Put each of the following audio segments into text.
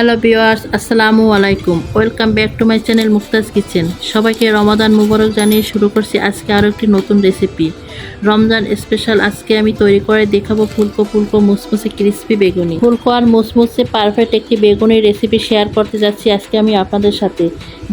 Hello viewers আসসালামু আলাইকুম। Welcome back to my channel Muktaz kitchen. সবাইকে রমাদান মুবারক জানিয়ে শুরু করছি আজকে আরও একটি নতুন রেসিপি রমজান স্পেশাল আজকে আমি তৈরি করে দেখাবো ফুলকো ফুলকো মুসমুসে ক্রিস্পি বেগুনি। ফুলকো আর মুসমুসে পারফেক্ট একটি বেগুনির রেসিপি শেয়ার করতে যাচ্ছি আজকে আমি আপনাদের সাথে।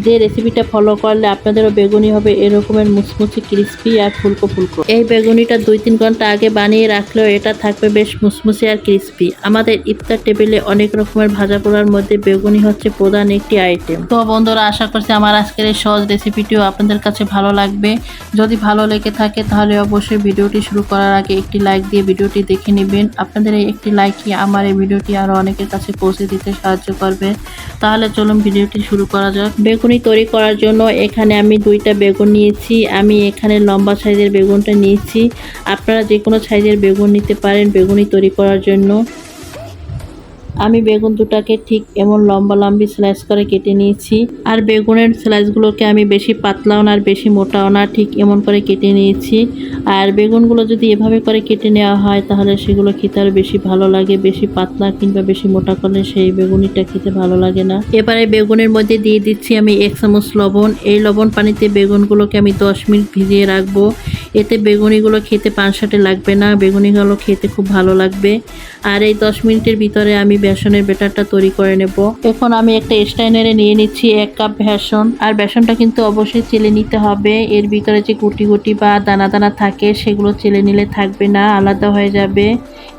যে রেসিপিটা ফলো করলে আপনাদেরও বেগুনি হবে এরকমের মুসমুসে ক্রিস্পি আর ফুলকো ফুলকো। এই বেগুনিটা দুই তিন ঘণ্টা আগে বানিয়ে রাখলেও এটা থাকবে বেশ মুসমুসে আর ক্রিস্পি আমাদের ইফতার টেবিলে অনেক রকমের ভাজা পোড়ার মধ্যে বেগুনি হচ্ছে প্রধান একটি আইটেম তো বন্ধুরা, আশা করছি আমার আজকের এই সহজ রেসিপিটিও আপনাদের কাছে ভালো লাগবে। যদি ভালো লেগে থাকে, তাহলে অবশ্যই ভিডিওটি শুরু করার আগে একটি লাইক দিয়ে ভিডিওটি দেখে নেবেন। আপনাদের এই একটি লাইকই আমার এই ভিডিওটি আরও অনেকের কাছে পৌঁছে দিতে সাহায্য করবে। তাহলে চলুন ভিডিওটি শুরু করা যাক। বেগুনি তৈরি করার জন্য এখানে আমি দুইটা বেগুন নিয়েছি। আমি এখানে লম্বা সাইজের বেগুনটা নিয়েছি। আপনারা যে কোনো সাইজের বেগুন নিতে পারেন বেগুনি তৈরি করার জন্য। আমি বেগুন দুটাকে ঠিক এমন লম্বা লম্বি স্লাইস করে কেটে নিয়েছি। আর বেগুনের স্লাইসগুলোকে আমি বেশি পাতলাও না আর বেশি মোটাও না, ঠিক এমন করে কেটে নিয়েছি। আর বেগুনগুলো যদি এভাবে করে কেটে নেওয়া হয়, তাহলে সেগুলো খেতে আর বেশি ভালো লাগে। বেশি পাতলা কিংবা বেশি মোটা করলে সেই বেগুনিটা খেতে ভালো লাগে না। এবারে বেগুনের মধ্যে দিয়ে দিচ্ছি আমি এক চামচ লবণ। এই লবণ পানিতে বেগুনগুলোকে আমি দশ মিনিট ভিজিয়ে রাখব। এতে বেগুনিগুলো খেতে পানসাটে লাগবে না, বেগুনিগুলো খেতে খুব ভালো লাগবে। আর এই দশ মিনিটের ভিতরে আমি বেসনের বেটারটা তৈরি করে নেব। এখন আমি একটা স্টাইনারে নিয়ে নিচ্ছি এক কাপ বেসন। আর বেসনটা কিন্তু অবশ্যই চেলে নিতে হবে। এর ভিতরে যে গুটি গুটি বা দানা দানা থাকে, সেগুলো চেলে নিলে থাকবে না, আলাদা হয়ে যাবে।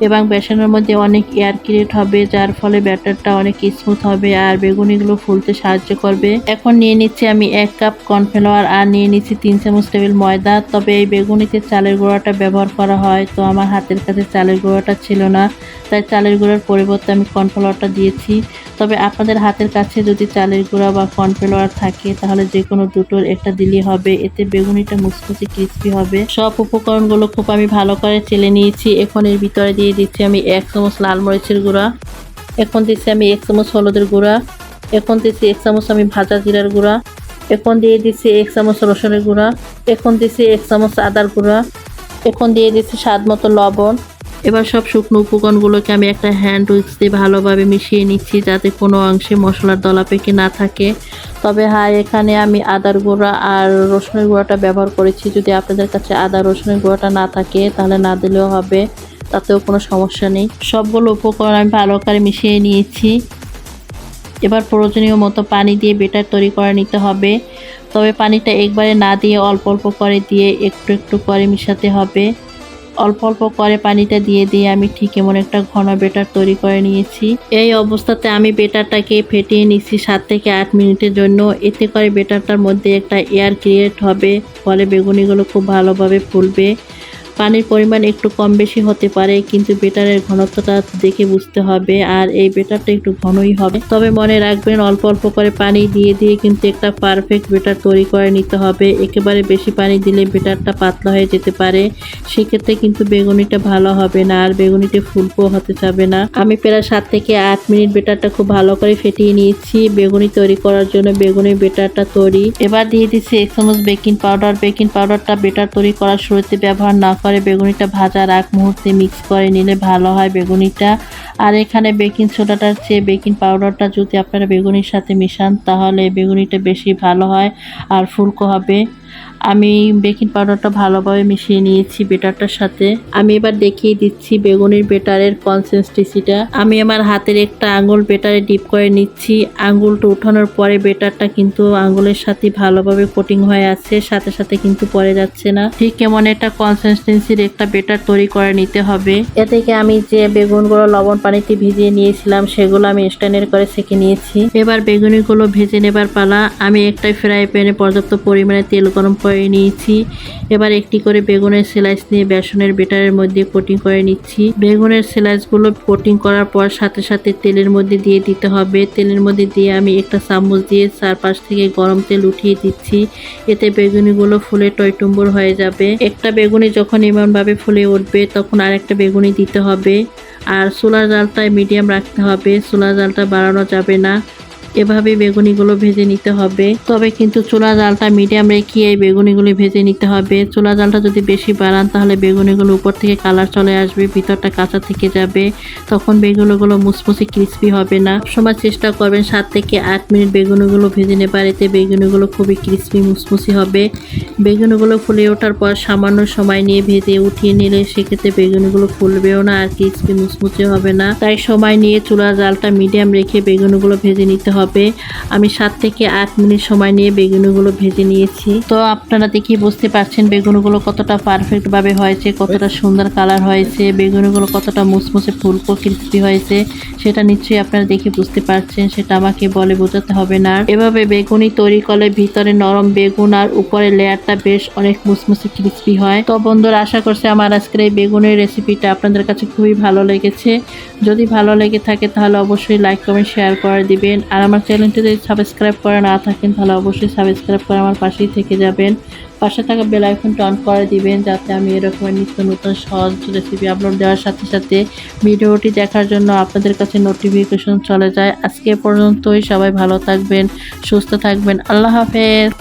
এবং বেসনের মধ্যে অনেক এয়ার ক্রিয়েট হবে, যার ফলে ব্যাটারটা অনেক স্মুথ হবে আর বেগুনিগুলো ফুলতে সাহায্য করবে। এখন নিয়ে নিচ্ছি আমি এক কাপ কর্নফ্লাওয়ার আর নিয়ে নিচ্ছি তিন চামচ টেবিল ময়দা। তবে এই বেগুনিতে চালের গুঁড়াটা ব্যবহার করা হয়, তো আমার হাতের কাছে চালের গুঁড়াটা ছিল না। তাই চালের গুঁড়ার পরিবর্তে আমি কর্নফ্লাওয়ারটা দিয়েছি। তবে আপনাদের হাতের কাছে যদি চালের গুঁড়া বা কর্নফ্লাওয়ার থাকে, তাহলে যে কোনো দুটোর একটা দিলেই হবে। এতে বেগুনিটা মুচমুচে ক্রিস্পি হবে। সব উপকরণগুলো খুব আমি ভালো করে চেলে নিয়েছি। এখন এর ভিতরে দিয়ে দিচ্ছি আমি এক চামচ লাল মরিচের গুঁড়া। এখন দিচ্ছি আমি এক চামচ হলুদের গুঁড়া। এখন দিচ্ছি এক চামচ আমি ভাজা জিরার গুঁড়া। এখন দিয়ে দিচ্ছি এক চামচ রসুনের গুঁড়া। এখন দিচ্ছি এক চামচ আদার গুঁড়া। এখন দিয়ে দিচ্ছি স্বাদ মতো লবণ। এবার সব শুকনো উপকরণগুলোকে আমি একটা হ্যান্ড উইক্স দিয়ে ভালোভাবে মিশিয়ে নিচ্ছি যাতে কোনো অংশে মশলার দলা পেকে না থাকে। তবে হ্যাঁ এখানে আমি আদার গুঁড়া আর রসুনের গুঁড়াটা ব্যবহার করেছি। যদি আপনাদের কাছে আদা রসুনের গুঁড়াটা না থাকে, তাহলে না দিলেও হবে, তাতেও কোনো সমস্যা নেই। সবগুলো উপকরণ আমি ভালো করে মিশিয়ে নিয়েছি। এবার প্রয়োজনীয় মতো পানি দিয়ে বেটার তৈরি করে নিতে হবে। তবে পানিটা একবারে না দিয়ে অল্প অল্প করে দিয়ে একটু একটু করে মিশাতে হবে। অল্প অল্প করে পানিটা দিয়ে দিয়ে আমি ঠিক এমন একটা ঘন বেটার তৈরি করে নিয়েছি। এই অবস্থাতে আমি বেটারটাকে ফেটিয়ে নিচ্ছি সাত থেকে আট মিনিটের জন্য। এতে করে বেটারটার মধ্যে একটা এয়ার ক্রিয়েট হবে, ফলে বেগুনিগুলো খুব ভালোভাবে ফুলবে। পানির পরিমাণ একটু কম বেশি হতে পারে, কিন্তু বেটারের ঘনত্বটা দেখে বুঝতে হবে আর এই বেটারটা একটু ঘনই হবে। তবে মনে রাখবেন, অল্প অল্প করে পানি দিয়ে দিয়ে কিন্তু একটা পারফেক্ট বেটার তৈরি করে নিতে হবে। একেবারে বেশি পানি দিলে বেটারটা পাতলা হয়ে যেতে পারে। সেক্ষেত্রে কিন্তু বেগুনিটা ভালো হবে না আর বেগুনিটা ফুলকো হতে যাবে না। আমি প্রায় সাত থেকে আট মিনিট বেটারটা খুব ভালো করে ফেটিয়ে নিয়েছি। বেগুনি তৈরি করার জন্য বেগুনি বেটারটা তৈরি। এবার দিয়ে দিচ্ছি এক চামচ বেকিং পাউডার। বেকিং পাউডারটা বেটার তৈরি করার শুরুতে ব্যবহার না করে বেগুনিটা ভাজার আগ মুহূর্তে মিক্স করে নিলে ভালো হয় বেগুনিটা। আর এখানে বেকিং সোডাটার চেয়ে বেকিং পাউডারটা যদি আপনারা বেগুনির সাথে মিশান, তাহলে বেগুনিটা বেশি ভালো হয় আর ফুলকো হবে। আমি বেকিং পাউডারটা ভালোভাবে মিশিয়ে নিয়েছি বেটারটার সাথে। আমি এবার দেখিয়ে দিচ্ছি বেগুনির বেটারের কনসিস্টেন্সিটা আমি আমার হাতের একটা আঙুল বেটারে ডিপ করে নিচ্ছি। আঙুলটা উঠানোর পরে বেটারটা কিন্তু আঙুলের সাথে ভালোভাবে কোটিং হয়ে আছে, সাথে সাথে কিন্তু পরে যাচ্ছে না। ঠিক কেমন একটা কনসিস্টেন্সির একটা বেটার তৈরি করে নিতে হবে। এ থেকে আমি যে বেগুনগুলো লবণ পানিতে ভিজিয়ে নিয়েছিলাম, সেগুলো আমি স্ট্যান্ডের করে সেঁকে নিয়েছি। এবার বেগুনিগুলো ভেজে নেবার পালা। আমি একটা ফ্রাই প্যানে পর্যাপ্ত পরিমাণে তেল গরম করে নিয়েছি। এবার একটি করে বেগুনের স্লাইস নিয়ে বেসনের বেটারের মধ্যে কোটিং করে নিচ্ছি। বেগুনের স্লাইসগুলো কোটিং করার পর সাথে সাথে তেলের মধ্যে দিয়ে দিতে হবে। তেলের মধ্যে দিয়ে আমি একটা চামচ দিয়ে চারপাশ থেকে গরম তেল উঠিয়ে দিচ্ছি। এতে বেগুনিগুলো ফুলে টয়টুম্বর হয়ে যাবে। একটা বেগুনি যখন এমনভাবে ফুলে উঠবে, তখন আরেকটা বেগুনি দিতে হবে। আর চুলার জালটায় মিডিয়াম রাখতে হবে। চুলার জালটা বাড়ানো যাবে না। এভাবে বেগুনিগুলো ভেজে নিতে হবে। তবে কিন্তু চুলা জালটা মিডিয়াম রেখে এই বেগুনিগুলো ভেজে নিতে হবে। চুলা জালটা যদি বেশি বাড়ান, তাহলে বেগুনিগুলো উপর থেকে কালার চলে আসবে, ভিতরটা কাঁচা থেকে যাবে। তখন বেগুনগুলো মুসমুসে ক্রিস্পি হবে না। সময় চেষ্টা করবেন সাত থেকে আট মিনিট বেগুনগুলো ভেজে নেবার। এতে বেগুনগুলো খুবই ক্রিস্পি মুসমুসি হবে। বেগুনগুলো ফুলে ওঠার পর সামান্য সময় নিয়ে ভেজে উঠিয়ে নিলে সেক্ষেত্রে বেগুনগুলো ফুলবেও না আর ক্রিস্পি মুসমুসে হবে না। তাই সময় নিয়ে চুলা জালটা মিডিয়াম রেখে বেগুনগুলো ভেজে নিতে হবে। আমি সাত থেকে আট মিনিট সময় নিয়ে বেগুনগুলো ভেজে নিয়েছি। তো আপনারা দেখি বুঝতে পারছেন বেগুনগুলো কতটা পারফেক্টভাবে হয়েছে, কতটা সুন্দর কালার হয়েছে, বেগুনগুলো কতটা মুসমুসে ফুলকো ক্রিস্পি হয়েছে, সেটা নিশ্চয়ই আপনারা দেখে বুঝতে পারছেন, সেটা আমাকে বলে বোঝাতে হবে না। এভাবে বেগুনি তৈরি করলে ভিতরে নরম বেগুন আর উপরে লেয়ারটা বেশ অনেক মুসমুসে ক্রিস্পি হয়। তো বন্ধুরা, আশা করছি আমার আজকের এই বেগুনের রেসিপিটা আপনাদের কাছে খুবই ভালো লেগেছে। যদি ভালো লেগে থাকে তাহলে অবশ্যই লাইক কমেন্ট শেয়ার করে দিবেন। আর আমার চ্যানেলটি যদি সাবস্ক্রাইব করে না থাকেন, তাহলে অবশ্যই সাবস্ক্রাইব করে আমার পাশেই থেকে যাবেন। পাশে থাকা বেল আইকনটা অন করে দিবেন, যাতে আমি এরকম নিত্য নতুন সহজ রেসিপি আপলোড দেওয়ার সাথে সাথে ভিডিওটি দেখার জন্য আপনাদের কাছে নোটিফিকেশন চলে যায়। আজকে পর্যন্তই, সবাই ভালো থাকবেন, সুস্থ থাকবেন। আল্লাহ হাফেজ।